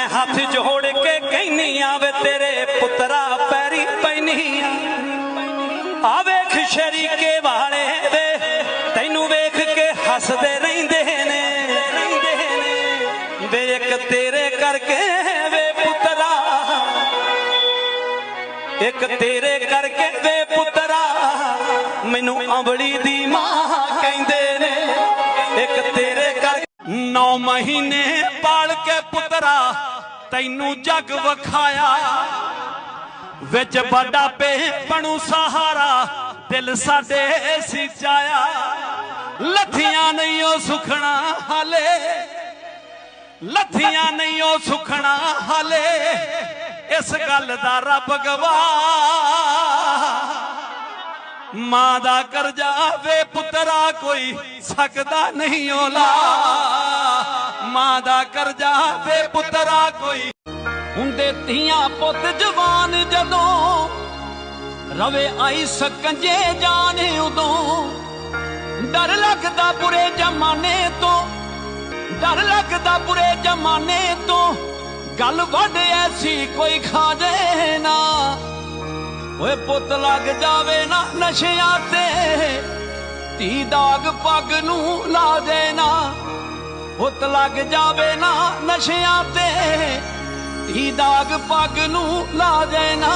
ਮੈਂ ਹੱਥ ਜੋੜ ਕੇ ਕਹਿਨੀ ਆਵੇ ਤੇਰੇ ਪੁੱਤਰਾ ਪੈਰੀ ਪੈਨੀ ਆਵੇ ਆ ਵਾਲੇ ਵੇ ਤੈਨੂੰ ਵੇਖ ਕੇ ਹੱਸਦੇ ਰਹਿੰਦੇ ਨੇ। ਵੇ ਇੱਕ ਤੇਰੇ ਕਰਕੇ ਵੇ ਪੁੱਤਰਾ। ਇੱਕ ਤੇਰੇ ਕਰਕੇ ਵੇ ਪੁੱਤਰਾ। ਮੈਨੂੰ ਅੰਬਲੀ ਦੀ ਮਾਂ ਕਹਿੰਦੇ ਨੇ। 9 ਮਹੀਨੇ ਪਾਲ ਕੇ ਪੁੱਤਰਾ, ਤੈਨੂੰ ਜਗ ਵਿਖਾਇਆ। ਵਿੱਚ ਵੱਡਾ ਪੇ ਬਣੂ ਸਹਾਰਾ, ਦਿਲ ਸਾਡੇ ਸਿਚਾਇਆ ਲੱਥੀਆਂ ਨਹੀਂ ਉਹ ਸੁਖਣਾ ਹਾਲੇ, ਲੱਥੀਆਂ ਨਹੀਂ ਉਹ ਸੁਖਣਾ ਹਾਲੇ, ਇਸ ਗੱਲ ਦਾ ਰੱਬ ਗਵਾਹ। ਮਾਂ ਦਾ ਕਰਜ਼ਾ ਵੇ ਪੁੱਤਰਾ, ਕੋਈ ਸਕਦਾ ਨਹੀਂ ਓਲਾ। ਮਾਂ ਦਾ ਕਰਜ਼ਾ ਵੇ ਪੁੱਤਰਾ ਕੋਈ। ਹੁੰਦੇ ਧੀਆਂ ਪੁੱਤ ਜਵਾਨ ਜਦੋਂ ਰਵੇ ਆਈ ਸਕੰਜੇ ਜਾਨ ਉਦੋਂ। ਡਰ ਲੱਗਦਾ ਬੁਰੇ ਜ਼ਮਾਨੇ ਤੋਂ, ਡਰ ਲੱਗਦਾ ਬੁਰੇ ਜ਼ਮਾਨੇ ਤੋਂ। ਗੱਲ ਵੱਡ ਐਸੀ ਕੋਈ ਖਾ ਦੇ ਨਾ। ਓਏ ਪੁੱਤ ਲੱਗ ਜਾਵੇ ਨਾ ਨਸ਼ਿਆਂ ਤੇ, ਧੀ ਦਾਗ ਪੱਗ ਨੂੰ ਲਾ ਦੇ ਨਾ ਪੁੱਤ ਲੱਗ ਜਾਵੇ ਨਾ ਨਸ਼ਿਆਂ ਤੇ ਹੀ ਦਾਗ ਪੱਗ ਨੂੰ ਲਾ ਦੇ ਨਾ